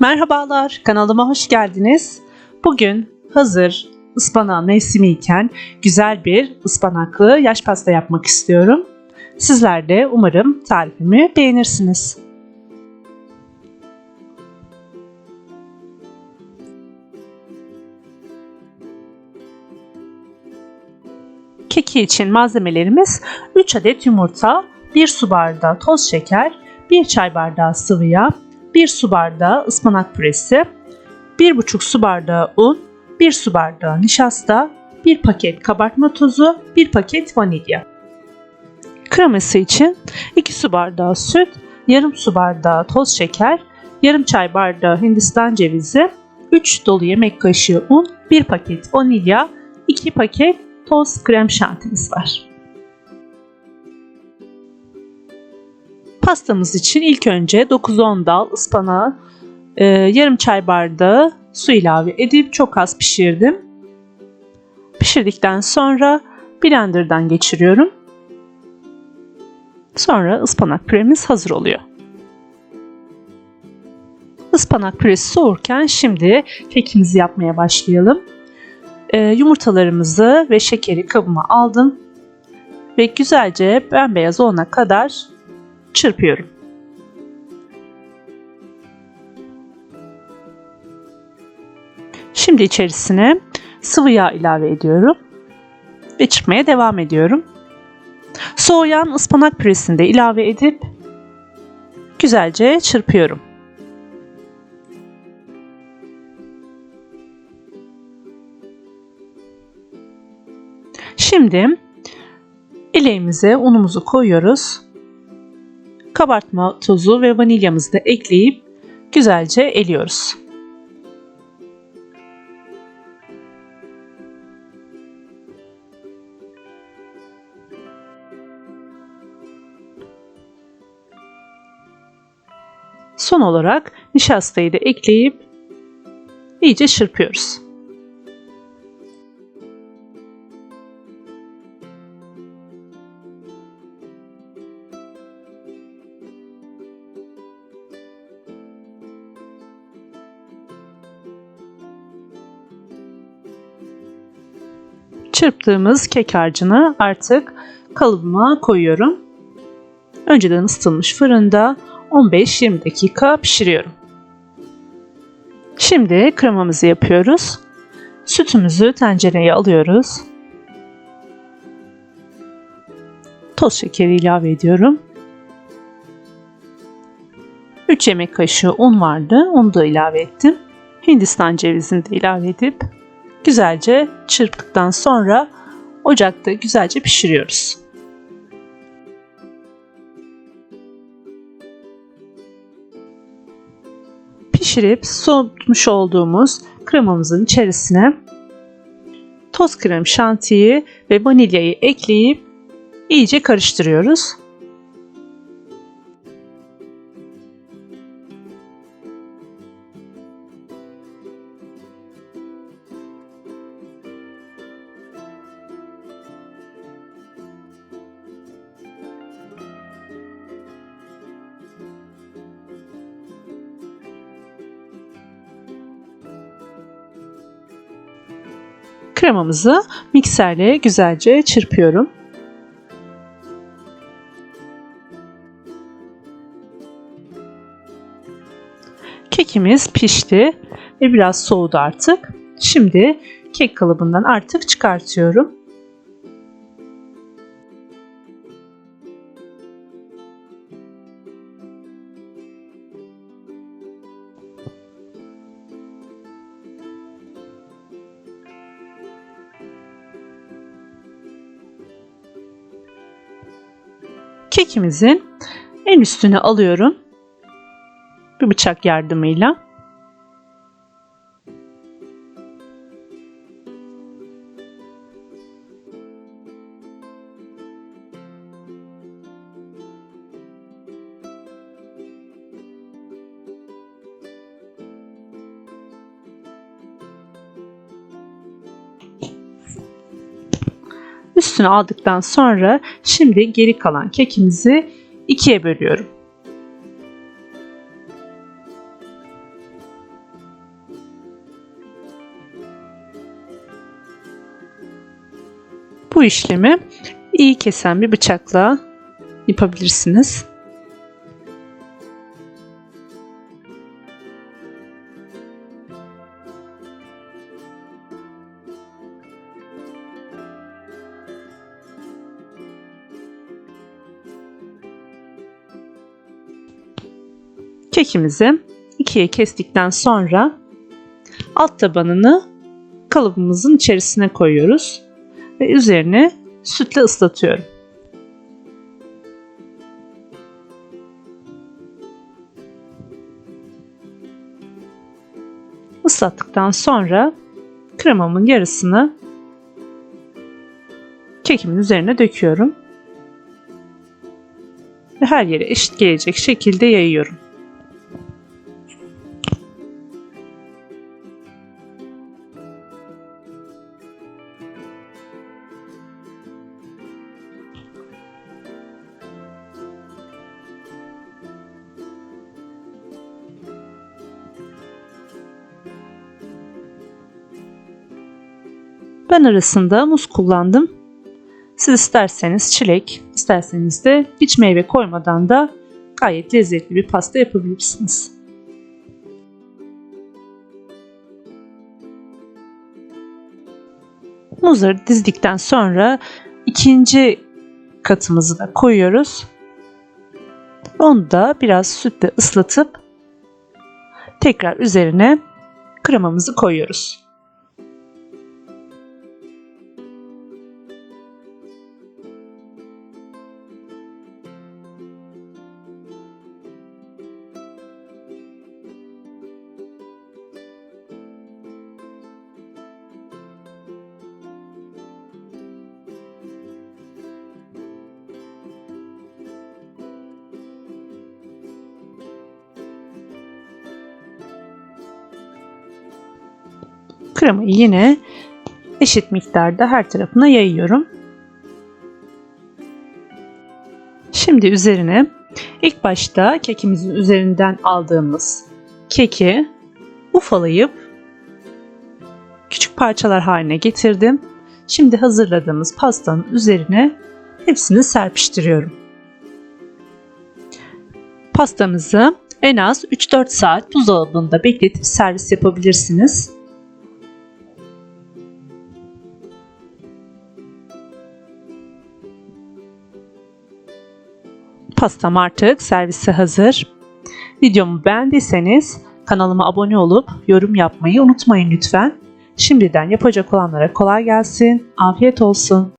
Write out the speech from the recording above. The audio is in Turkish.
Merhabalar, kanalıma hoş geldiniz. Bugün hazır ıspanak mevsimi iken güzel bir ıspanaklı yaş pasta yapmak istiyorum. Sizler de umarım tarifimi beğenirsiniz. Keki için malzemelerimiz 3 adet yumurta, 1 su bardağı toz şeker, 1 çay bardağı sıvı yağ, 1 su bardağı ıspanak püresi, 1,5 su bardağı un, 1 su bardağı nişasta, 1 paket kabartma tozu, 1 paket vanilya. Kreması için 2 su bardağı süt, yarım su bardağı toz şeker, yarım çay bardağı hindistan cevizi, 3 dolu yemek kaşığı un, 1 paket vanilya, 2 paket toz krem şantimiz var. Pastamız için ilk önce 9-10 dal ıspanağı e, yarım çay bardağı su ilave edip çok az pişirdim. Pişirdikten sonra blenderdan geçiriyorum. Sonra ıspanak püremiz hazır oluyor. Ispanak püresi soğurken şimdi kekimizi yapmaya başlayalım. E, yumurtalarımızı ve şekeri kabıma aldım ve güzelce bembeyaz olana kadar çırpıyorum. Şimdi içerisine sıvı yağ ilave ediyorum ve çırpmaya devam ediyorum. Soğuyan ıspanak püresini de ilave edip güzelce çırpıyorum. Şimdi eleğimize unumuzu koyuyoruz kabartma tozu ve vanilyamızı da ekleyip güzelce eliyoruz. Son olarak nişastayı da ekleyip iyice çırpıyoruz. Çırptığımız kek harcını artık kalıbıma koyuyorum. Önceden ısıtılmış fırında 15-20 dakika pişiriyorum. Şimdi kremamızı yapıyoruz. Sütümüzü tencereye alıyoruz. Toz şekeri ilave ediyorum. 3 yemek kaşığı un vardı. Onu da ilave ettim. Hindistan cevizini de ilave edip güzelce çırptıktan sonra ocakta güzelce pişiriyoruz. Pişirip soğutmuş olduğumuz kremamızın içerisine toz krem şantiyi ve vanilyayı ekleyip iyice karıştırıyoruz. Kremamızı mikserle güzelce çırpıyorum. Kekimiz pişti ve biraz soğudu artık. Şimdi kek kalıbından artık çıkartıyorum. Kekimizin en üstüne alıyorum. Bir bıçak yardımıyla. Üstüne aldıktan sonra şimdi geri kalan kekimizi ikiye bölüyorum. Bu işlemi iyi kesen bir bıçakla yapabilirsiniz. Kekimizi ikiye kestikten sonra alt tabanını kalıbımızın içerisine koyuyoruz ve üzerine sütle ıslatıyorum. Islattıktan sonra kremamın yarısını kekimin üzerine döküyorum. Ve her yere eşit gelecek şekilde yayıyorum. Ben arasında muz kullandım. Siz isterseniz çilek, isterseniz de hiç meyve koymadan da gayet lezzetli bir pasta yapabilirsiniz. Muzları dizdikten sonra ikinci katımızı da koyuyoruz. Onu da biraz sütle ıslatıp tekrar üzerine kremamızı koyuyoruz. Kremayı yine eşit miktarda her tarafına yayıyorum. Şimdi üzerine ilk başta kekimizin üzerinden aldığımız keki ufalayıp küçük parçalar haline getirdim. Şimdi hazırladığımız pastanın üzerine hepsini serpiştiriyorum. Pastamızı en az 3-4 saat buzdolabında bekletip servis yapabilirsiniz. Pastam artık servise hazır. Videomu beğendiyseniz kanalıma abone olup yorum yapmayı unutmayın lütfen. Şimdiden yapacak olanlara kolay gelsin. Afiyet olsun.